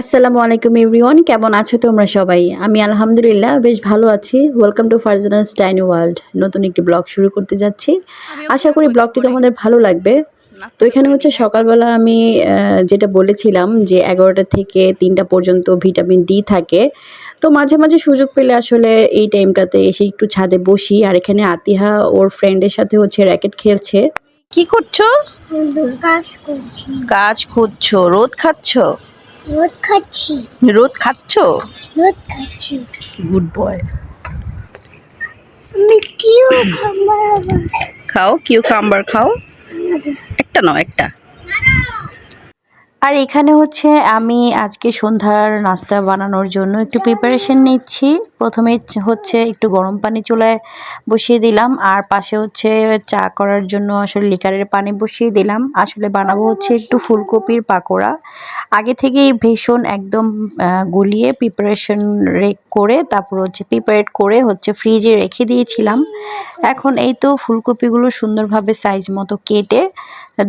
আসসালামু আলাইকুম এভরিওয়ান কেমন আছো তোমরা সবাই? আমি আলহামদুলিল্লাহ বেশ ভালো আছি। Welcome to Farzana's tiny world নতুন একটি ব্লগ শুরু করতে যাচ্ছি। আশা করি ব্লগটি তোমাদের ভালো লাগবে। তো এখানে হচ্ছে সকালবেলা আমি যেটা বলেছিলাম যে এগারোটা থেকে তিনটা পর্যন্ত ভিটামিন ডি থাকে। তো মাঝে মাঝে সুযোগ পেলে আসলে এই টাইমটাতে এসে একটু ছাদে বসি। আর এখানে আতিহা ওর ফ্রেন্ডের সাথে হচ্ছে র্যাকেট খেলছে। কি করছ? কাজ খুঁজছো রোদ খাচ্ছো? রোদ খাচ্ছি। রোদ খাচ্ছো? রোদ খাচ্ছি। গুড বয় আমি কিউ খাম্বার খাও কিউ খাম্বার খাও। একটা নাও একটা। আর এখানে হচ্ছে আমি আজকে সন্ধ্যার নাস্তা বানানোর জন্য একটু প্রিপারেশন নিচ্ছি। প্রথমে হচ্ছে একটু গরম পানি চুলায় বসিয়ে দিলাম আর পাশে হচ্ছে চা করার জন্য আসলে লিকারের পানি বসিয়ে দিলাম। আসলে বানাবো হচ্ছে একটু ফুলকপির পাকোড়া। আগে থেকেই ভীষণ একদম গুলিয়ে প্রিপারেশন করে তারপর হচ্ছে প্রিপারেট করে হচ্ছে ফ্রিজে রেখে দিয়েছিলাম। এখন এই তো ফুলকপিগুলো সুন্দরভাবে সাইজ মতো কেটে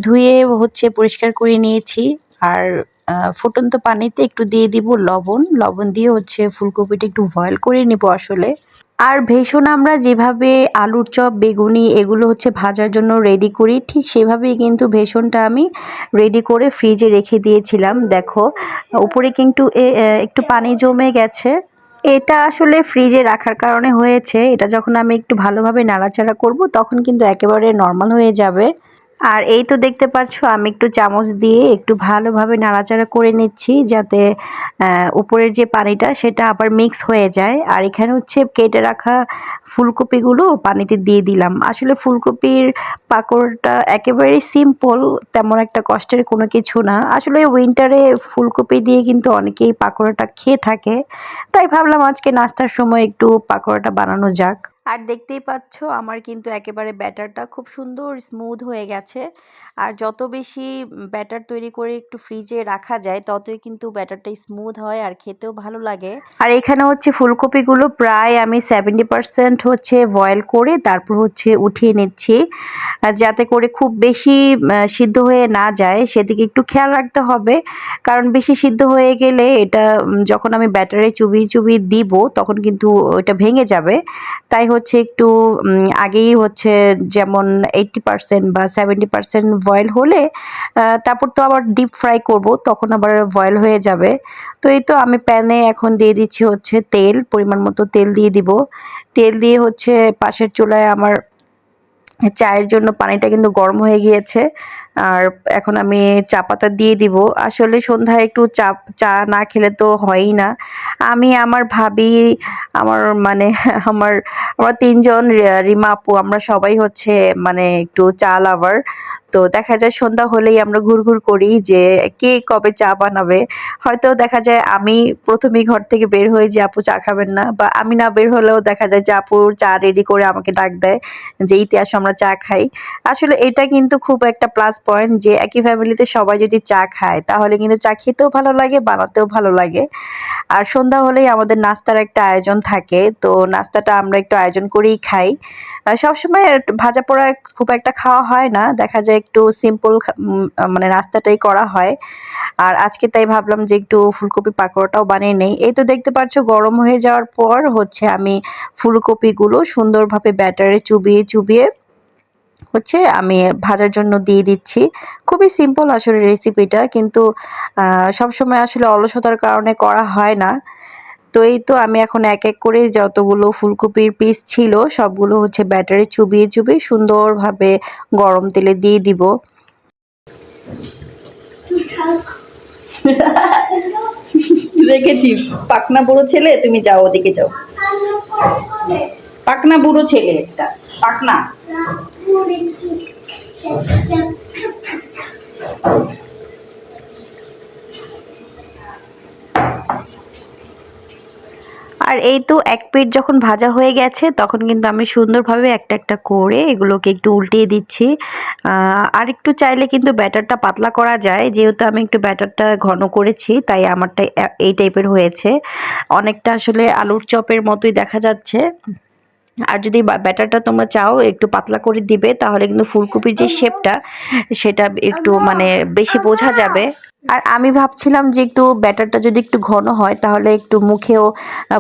ধুয়ে হচ্ছে পরিষ্কার করে নিয়েছি। আর ফুটন্ত পানিতে একটু দিয়ে দিব লবণ। লবণ দিয়ে হচ্ছে ফুলকপিটা একটু বয়েল করে নিব আসলে। আর ভেষণ আমরা যেভাবে আলুর চপ, বেগুনি এগুলো হচ্ছে ভাজার জন্য রেডি করি, ঠিক সেভাবেই কিন্তু ভেষণটা আমি রেডি করে ফ্রিজে রেখে দিয়েছিলাম। দেখো, উপরে কিন্তু একটু পানি জমে গেছে। এটা আসলে ফ্রিজে রাখার কারণে হয়েছে। এটা যখন আমি একটু ভালোভাবে নাড়াচাড়া করব, তখন কিন্তু একেবারে নর্মাল হয়ে যাবে। আর এই তো দেখতে পাচ্ছ আমি একটু চামচ দিয়ে একটু ভালোভাবে নাড়াচাড়া করে নিচ্ছি যাতে উপরের যে পানিটা সেটা আবার মিক্স হয়ে যায়। আর এখানে হচ্ছে কেটে রাখা ফুলকপিগুলো পানিতে দিয়ে দিলাম। আসলে ফুলকপির পাকোড়াটা একেবারেই সিম্পল তেমন একটা কষ্টের কোনো কিছু না। আসলে উইন্টারে ফুলকপি দিয়ে কিন্তু অনেকেই পাকোড়াটা খেয়ে থাকে। তাই ভাবলাম আজকে নাস্তার সময় একটু পাকোড়াটা বানানো যাক। আর দেখতেই পাচ্ছ আমার কিন্তু একেবারে ব্যাটারটা খুব সুন্দর স্মুথ হয়ে গেছে। আর যত বেশি ব্যাটার তৈরি করে একটু ফ্রিজে রাখা যায়, ততই কিন্তু ব্যাটারটা স্মুথ হয় আর খেতেও ভালো লাগে। আর এখানে হচ্ছে ফুলকপিগুলো প্রায় আমি সেভেন্টি পার্সেন্ট হচ্ছে বয়েল করে তারপর হচ্ছে উঠিয়ে নিচ্ছি। যাতে করে খুব বেশি সিদ্ধ হয়ে না যায়, সেদিকে একটু খেয়াল রাখতে হবে। কারণ বেশি সিদ্ধ হয়ে গেলে এটা যখন আমি ব্যাটারে চুবি চুবি দিব, তখন কিন্তু ওটা ভেঙে যাবে। তাই হচ্ছে একটু আগেই হচ্ছে যেমন এইটটি পার্সেন্ট বা সেভেন্টি পার্সেন্ট বয়েল হলে তারপর তো আবার ডিপ ফ্রাই করব, তখন আবার বয়েল হয়ে যাবে। তো এই তো আমি প্যানে এখন দিয়ে দিচ্ছি হচ্ছে তেল, পরিমাণ মতো তেল দিয়ে দিব। তেল দিয়ে হচ্ছে পাশের চুলায় আমার চায়ের জন্য পানিটা কিন্তু গরম হয়ে গিয়েছে। আর এখন আমি চা পাতা দিয়ে দিব। আসলে সন্ধ্যায় একটু চা চা না খেলে তো হয়ই না। আমি, আমার ভাবি, আমার মানে আমার আমার তিনজন রিমা আপু, আমরা সবাই হচ্ছে মানে একটু চা লাভার। তো দেখা যায় সন্ধ্যা হলেই আমরা ঘুরঘুর করি যে কে কবে চা বানাবে। হয়তো দেখা যায় আমি প্রথমেই ঘর থেকে বের হয়ে যে, আপু চা খাবেন না। বা আমি না বের হলেও দেখা যায় যে, আপু চা রেডি করে আমাকে ডাক দেয় যে, ইতিহাস আমরা চা খাই। আসলে এটা কিন্তু খুব একটা প্লাস পয়েন্ট যে একই ফ্যামিলিতে সবাই যদি চা খায়, তাহলে কিন্তু চা খেতেও ভালো লাগে, বানাতেও ভালো লাগে। আর সন্ধ্যা হলেই আমাদের নাস্তার একটা আয়োজন থাকে, তো নাস্তাটা আমরা একটু আয়োজন করেই খাই। সবসময় ভাজা পোড়া খুব একটা খাওয়া হয় না, দেখা যায় একটু সিম্পল মানে নাস্তাটাই করা হয়। আর আজকে তাই ভাবলাম যে একটু ফুলকপি পাকোড়াটাও বানিয়ে নেই। এই তো দেখতে পাচ্ছ গরম হয়ে যাওয়ার পর হচ্ছে আমি ফুলকপিগুলো সুন্দরভাবে ব্যাটারে চুবিয়ে চুবিয়ে হচ্ছে আমি ভাজার জন্য দিয়ে দিচ্ছি। খুবই সিম্পল আসলে রেসিপিটা কিন্তু সবসময় আসলে অলসতার কারণে করা হয় না। তো এই তো আমি এখন এক এক করে যতগুলো ফুলকপির পিস ছিল, সবগুলো হচ্ছে ব্যাটারে চুবিয়ে চুবিয়ে সুন্দরভাবে গরম তেলে দিয়ে দিব। রেখেছি পাকনা বুড়ো ছেলে, তুমি যাও ওদিকে যাও। পাকনা বুড়ো ছেলে পাকনা। আর এই তো এক পিঠ যখন ভাজা হয়ে গেছে, তখন কিন্তু আমি সুন্দরভাবে একটা একটা করে এগুলোকে একটু উল্টিয়ে দিচ্ছি। আর একটু চাইলে কিন্তু ব্যাটারটা পাতলা করা যায়, যেহেতু আমি একটু ব্যাটারটা ঘন করেছি, তাই আমারটা এই টাইপের হয়েছে। অনেকটা আসলে আলুর চপের মতোই দেখা যাচ্ছে। আর যদি ব্যাটারটা তোমরা চাও একটু পাতলা করে দিবে তাহলে কিন্তু ফুলকপির যে শেপটা সেটা একটু মানে বেশি বোঝা যাবে। আর আমি ভাবছিলাম যে একটু ব্যাটারটা যদি একটু ঘন হয় তাহলে একটু মুখেও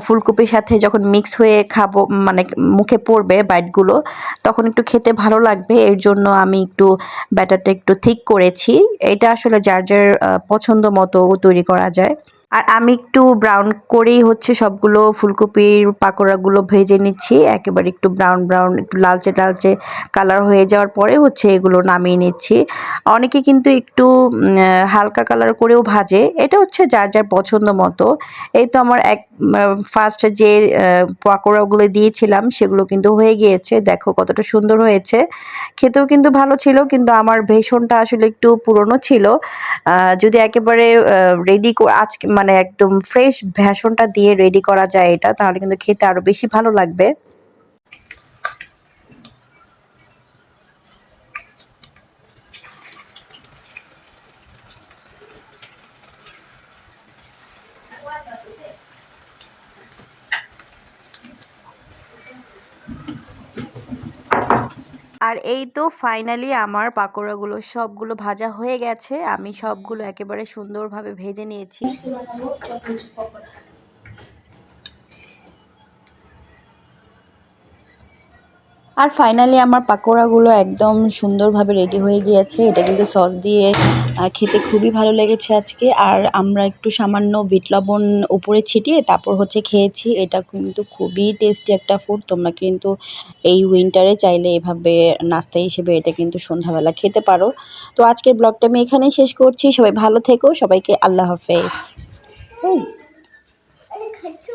ফুলকপির সাথে যখন মিক্স হয়ে খাব মানে মুখে পড়বে বাইটগুলো তখন একটু খেতে ভালো লাগবে। এর জন্য আমি একটু ব্যাটারটা একটু থিক করেছি। এটা আসলে যার যার পছন্দ মতো তৈরি করা যায়। আর আমি একটু ব্রাউন করেই হচ্ছে সবগুলো ফুলকপির পাকোড়াগুলো ভেজে নিচ্ছি। একেবারে একটু ব্রাউন ব্রাউন একটু লালচে লালচে কালার হয়ে যাওয়ার পরে হচ্ছে এগুলো নামিয়ে নিচ্ছি। অনেকে কিন্তু একটু হালকা কালার করেও ভাজে। এটা হচ্ছে যার যার পছন্দ মতো। এই তো আমার এক ফার্স্ট যে পাকোড়াগুলো দিয়েছিলাম সেগুলো কিন্তু হয়ে গিয়েছে। দেখো কতটা সুন্দর হয়েছে। খেতেও কিন্তু ভালো ছিল, কিন্তু আমার ভেষণটা আসলে একটু পুরনো ছিল। যদি একেবারে রেডি আজকে মানে একদম ফ্রেশ ভ্যাসনটা দিয়ে রেডি করা যায় এটা, তাহলে কিন্তু খেতে আরও বেশি ভালো লাগবে। আর এই তো ফাইনালি আমার পাকোড়াগুলো সবগুলো ভাজা হয়ে গেছে। আমি সবগুলো একেবারে সুন্দরভাবে ভেজে নিয়েছি। আর ফাইনালি আমার পাকোড়াগুলো একদম সুন্দরভাবে রেডি হয়ে গিয়েছে। এটা কিন্তু সস দিয়ে খেতে খুবই ভালো লেগেছে আজকে। আর আমরা একটু সামান্য বিট লবণ উপরে ছিটিয়ে তারপর হচ্ছে খেয়েছি। এটা কিন্তু খুবই টেস্টি একটা ফুড তোমরা কিন্তু এই উইন্টারে চাইলে এভাবে নাস্তা হিসেবে এটা কিন্তু সন্ধ্যাবেলা খেতে পারো। তো আজকের ব্লগটা আমি এখানেই শেষ করছি। সবাই ভালো থেকো। সবাইকে আল্লাহ হাফেজ। খাচ্ছ?